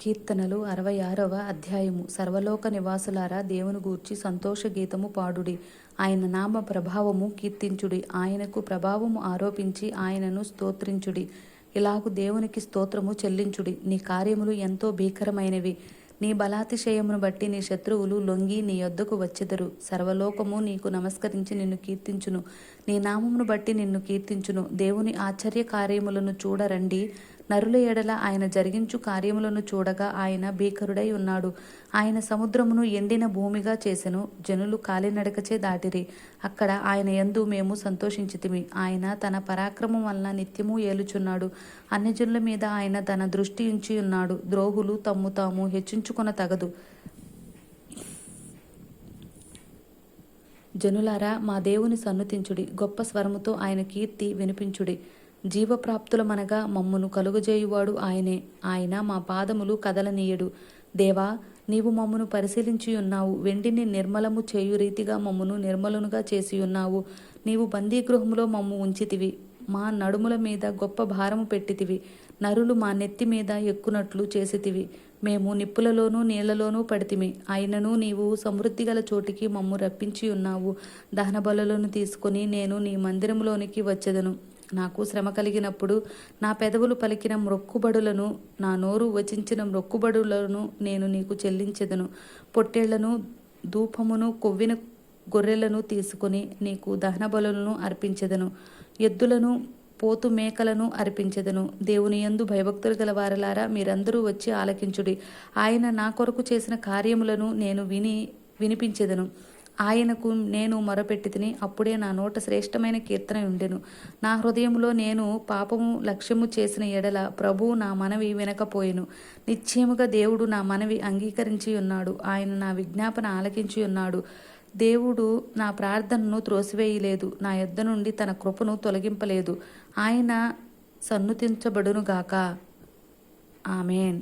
కీర్తనలు అరవై ఆరవ అధ్యాయము. సర్వలోక నివాసులారా దేవుని గూర్చి సంతోష గీతము పాడుడి. ఆయన నామ ప్రభావము కీర్తించుడి. ఆయనకు ప్రభావము ఆరోపించి ఆయనను స్తోత్రించుడి. ఇలాగు దేవునికి స్తోత్రము చెల్లించుడి. నీ కార్యములు ఎంతో భీకరమైనవి. నీ బలాతిశయమును బట్టి నీ శత్రువులు లొంగి నీ యొద్దకు వచ్చెదరు. సర్వలోకము నీకు నమస్కరించి నిన్ను కీర్తించును. నీ నామమును బట్టి నిన్ను కీర్తించును. దేవుని ఆశ్చర్య కార్యములను చూడరండి. నరుల ఎడల ఆయన జరిగించు కార్యములను చూడగా ఆయన భీకరుడై ఉన్నాడు. ఆయన సముద్రమును ఎండిన భూమిగా చేసెను. జనులు కాలినడకచే దాటిరి. అక్కడ ఆయన ఎందు మేము సంతోషించితిమి. ఆయన తన పరాక్రమం వలన నిత్యము ఏలుచున్నాడు. అన్యజనుల మీద ఆయన తన దృష్టి ఉంచి ఉన్నాడు. ద్రోహులు తమ్ము తాము హెచ్చించుకొన తగదు. జనులారా మా దేవుని సన్నుతించుడి. గొప్ప స్వరముతో ఆయన కీర్తి వినిపించుడి. జీవప్రాప్తులమనగా మమ్మును కలుగజేయువాడు ఆయనే. ఆయన మా పాదములు కదలనీయడు. దేవా నీవు మమ్మను పరిశీలించి ఉన్నావు వెండిని నిర్మలము చేయు రీతిగా మమ్మును నిర్మలునుగా చేసి ఉన్నావు నీవు బందీగృహములో మమ్ము ఉంచితివి. మా నడుముల మీద గొప్ప భారము పెట్టితివి. నరులు మా నెత్తి మీద ఎక్కునట్లు చేసితివి. మేము నిప్పులలోనూ నీళ్ళలోనూ పడితిమి. అయినను నీవు సమృద్ధి గల చోటికి మమ్ము రప్పించి ఉన్నావు దహన బలులను తీసుకొని నేను నీ మందిరంలోనికి వచ్చెదను. నాకు శ్రమ కలిగినప్పుడు నా పెదవులు పలికిన మ్రొక్కుబడులను నా నోరు వచించిన మ్రొక్కుబడులను నేను నీకు చెల్లించెదను. పొట్టేళ్ళను ధూపమును కొవ్విన గొర్రెలను తీసుకొని నీకు దహన బలులను అర్పించెదను. ఎద్దులను పోతు మేకలను అర్పించెదను. దేవుని యందు భయభక్తులు గల వారలారా మీరందరూ వచ్చి ఆలకించుడి. ఆయన నా కొరకు చేసిన కార్యములను నేను విని వినిపించెదను. ఆయనకు నేను మొరపెట్టి తిని అప్పుడే నా నోట శ్రేష్టమైన కీర్తన ఉండెను. నా హృదయంలో నేను పాపము లక్ష్యము చేసిన ఎడల ప్రభువు నా మనవి వినకపోయెను. నిశ్చయముగా దేవుడు నా మనవి అంగీకరించి ఉన్నాడు. ఆయన నా విజ్ఞాపన ఆలకించి ఉన్నాడు. దేవుడు నా ప్రార్థనను త్రోసివేయలేదు. నా యొద్ద నుండి తన కృపను తొలగింపలేదు. ఆయన సన్నుతించబడునుగాక. ఆమెన్.